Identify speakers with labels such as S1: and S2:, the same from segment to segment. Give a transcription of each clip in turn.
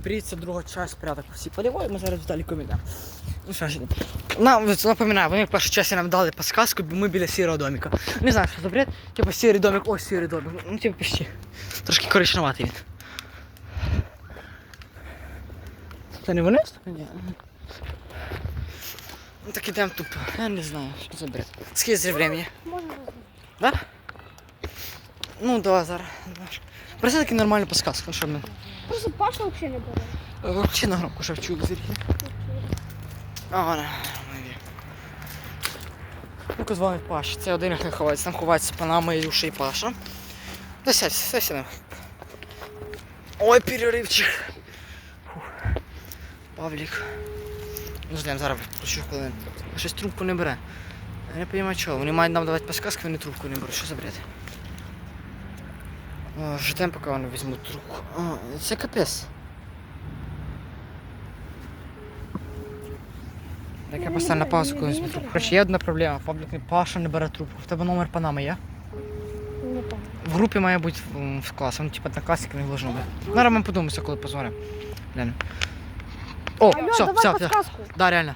S1: Прийдеться друга часть порядок всі полівої, ми зараз далі комітемо. Ну що ж, нам напоминаю, вони в першій часі нам дали підсказку, бо ми біля сірого домика. Не знаю, що за бред, типу сірий домик, ось сірий домик. Ну, типу, почти. Трошки коричневатий він. Це не вниз? Ні. Ну так ідемо тупо. Я не знаю, що за бред. Скільки зі времени?
S2: Можна розуміти.
S1: Да? Ну, давай зараз. Просто таки нормальну підсказку, ну, щоб ми.
S2: Просто Паша взагалі не бере.
S1: Вообще на громку Шевчук зірки. А, не. Ну-ка дзвонить Паш. Це один їх не ховається. Там ховається Панама, Ілюша і Паша. Да сядь, сядь сядь. Ой, переривчик. Фух. Павлік. Ну, ждемо, зараз включу хвилин. Щось трубку не бере. Я не розумію чого. Вони мають нам давати підсказки, вони трубку не беруть. Що за бред? О, Ждемо, поки вони візьмуть трубку. О, це капець. Так я поставлю на паузу, коли візьму трубку. Короче, є одна проблема. Паблік не Паша не бере трубку. В тебе номер Панами є?
S2: Не пам'ятаю.
S1: В групі має бути в класі. Ну, типа на не должно бути. Зараз ми подумаємося, коли позвонимо. Реально. О,
S2: Алло,
S1: все,
S2: давай
S1: все, все.
S2: подсказку.
S1: Да, реально.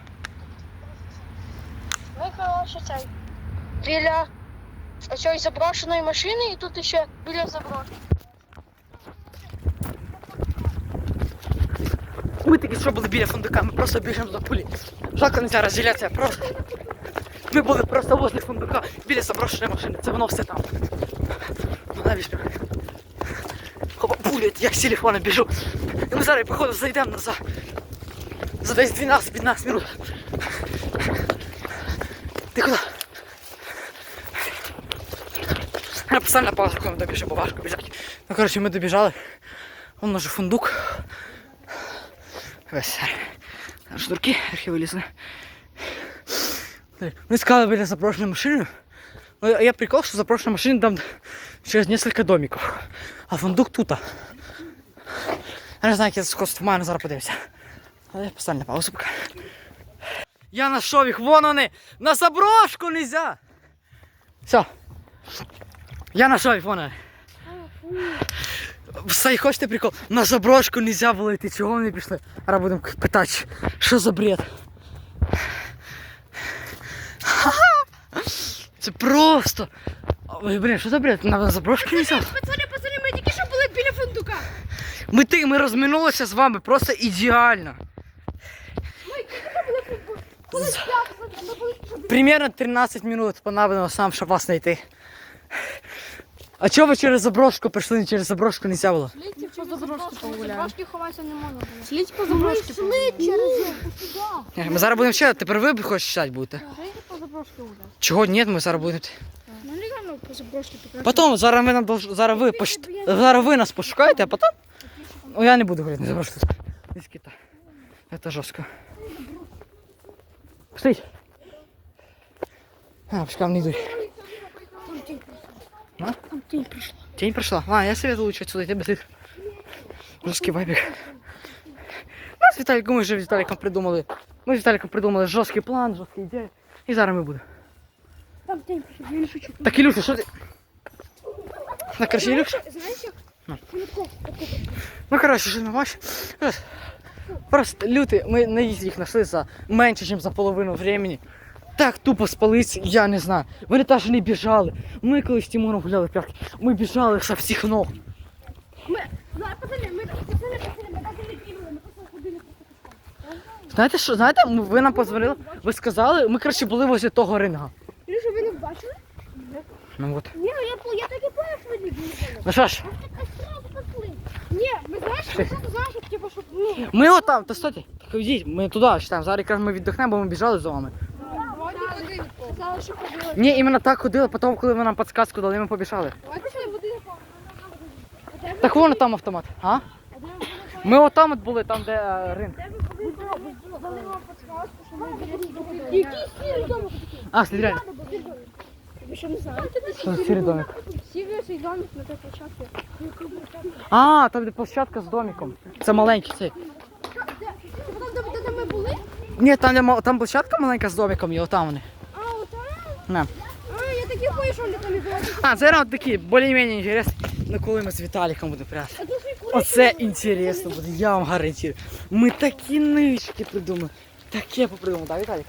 S3: Ми, коротше, цей. Біля цієї заброшеної машини і тут ще біля заброшки.
S1: Ми таки що були біля фундука, ми просто біжимо до пулі. Жалко нельзя розділятися, просто. Ми були просто возле фундука, біля заброшеної машини. Це воно все там. Ну, навіщо? Хопа, пулі, я з телефона біжу. І ми зараз, походу, зайдемо назад. За десь 12-15 минут. Ти куди? Поставлю на коли ми добіжимо, бо важко. Ну, коротше, ми добіжали. Вон уже фундук. Весь. Шнурки архи вилізли. Ми сказали біля запрошеної машини. Ну, я прикол, що запрошена машина там через несколько домиків. А фундук тут. Я не знаю, як я скоро маю, зараз подивимося. Але поставлю на паузу поки. Я нашов їх, вон вони! На заброшку нельзя! Все. Я вон вони. Все, хочете прикол? На заброшку нельзя було йти, чого вони пішли? Зараз будемо питати, що за бред? Це просто. Ой, блін, що за бред? На заброшку нельзя?
S2: Пацани, пацани, ми тільки що були біля фундука.
S1: Ми ти, ми розминулися з вами просто ідеально. Примерно 13 минут понадобилось сам, щоб вас знайти. А чого ви через заброшку прийшли, не через заброшку нельзя було?
S2: Слідьте по заброшку погуляємо.
S3: Заброшки ховатися не можна було.
S2: Слідь по заброшки погуляємо. через сюди.
S1: Ми зараз будемо читати, тепер ви хочете читати будете.
S2: По заброшки гуляємо.
S1: Чого ні, ми зараз будемо.
S2: Ну, реально по заброшки покраще.
S1: Потім зараз ми нам зараз ви пош... зараз ви нас пошукаєте, а потім. О, я не буду говорити, не заброшку. Із кита. Это жорстко. Пошли. А, пускай не йдуть. А?
S2: Там тінь прийшла.
S1: Тень пришла. А, я советую лучше отсюда идти без их. Жесткий вайбик. Мы с Виталиком, мы же с Виталиком придумали. Мы с Виталиком придумали жесткий план, жесткие идеи. И зараз мы будем.
S2: Там тінь прийшла. Я не шучу.
S1: Так, Илюша, что ты? Так, короче, Илюша.
S2: Знаєш як?
S1: На.
S2: Фундуко.
S1: Ну, короче, що не бачиш? Ось. Просто люди, ми на їзді їх знайшли за менше, ніж за половину времени. Так тупо спались, я не знаю. Вони навіть не біжали. Ми коли з Тимуром гуляли парк, ми біжали со всіх ног.
S2: Ми, ну, пацани, ми, пацани, пацани, ми так не бігали, ми просто ходили.
S1: Знаєте що, знаєте, ви нам позвонили, ви сказали, ми коротше були возле того ринга.
S2: Ілюша, ви не бачили?
S1: Ну от.
S2: Ні, ну я, я так і поняв, що ви не бігали.
S1: Ну що ж,
S2: Ні, ми знаєш, ми просто знаєш, що, типу, щоб, ну,
S1: ми отам, та стойте, так йдіть, ми туди читаємо. Зараз якраз ми віддихнемо, бо ми біжали за вами.
S2: Сказали, що ходили.
S1: Ні, іменно так ходили, потім, коли ви нам підсказку дали, ми побіжали. Так вон там автомат. А? Ми отам от були, там, де е, ринг.
S2: Який сірий домик такий?
S1: А, слід.
S2: Ви що не знаєте?
S1: Що за сірий домик?
S2: Сірий цей домик на той площадці.
S1: А, там де площадка з домиком. Це маленький цей.
S2: Там, де, де, де ми були?
S1: Ні, там, де, ма- там площадка маленька з домиком, і отам вони.
S2: А. А, я такий поїшов, де там і.
S1: А, це раунд такий, більш-менш інтересний. Ну коли ми з Віталіком будемо
S2: і
S1: Оце інтересно буде, я вам гарантую. Ми такі нички придумали. Таке попридумали, так, Віталік?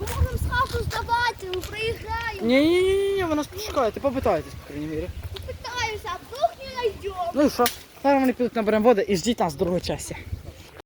S2: Ми можемо схавку здавати, ми проіграємо.
S1: Ні-ні-ні, вона ж почекає, ти попитайтесь, по крайній мірі.
S2: Попитаємося, а вдруг не знайдемо.
S1: Ну і що? Зараз вони підуть наберемо води і ждіть нас в другій часті.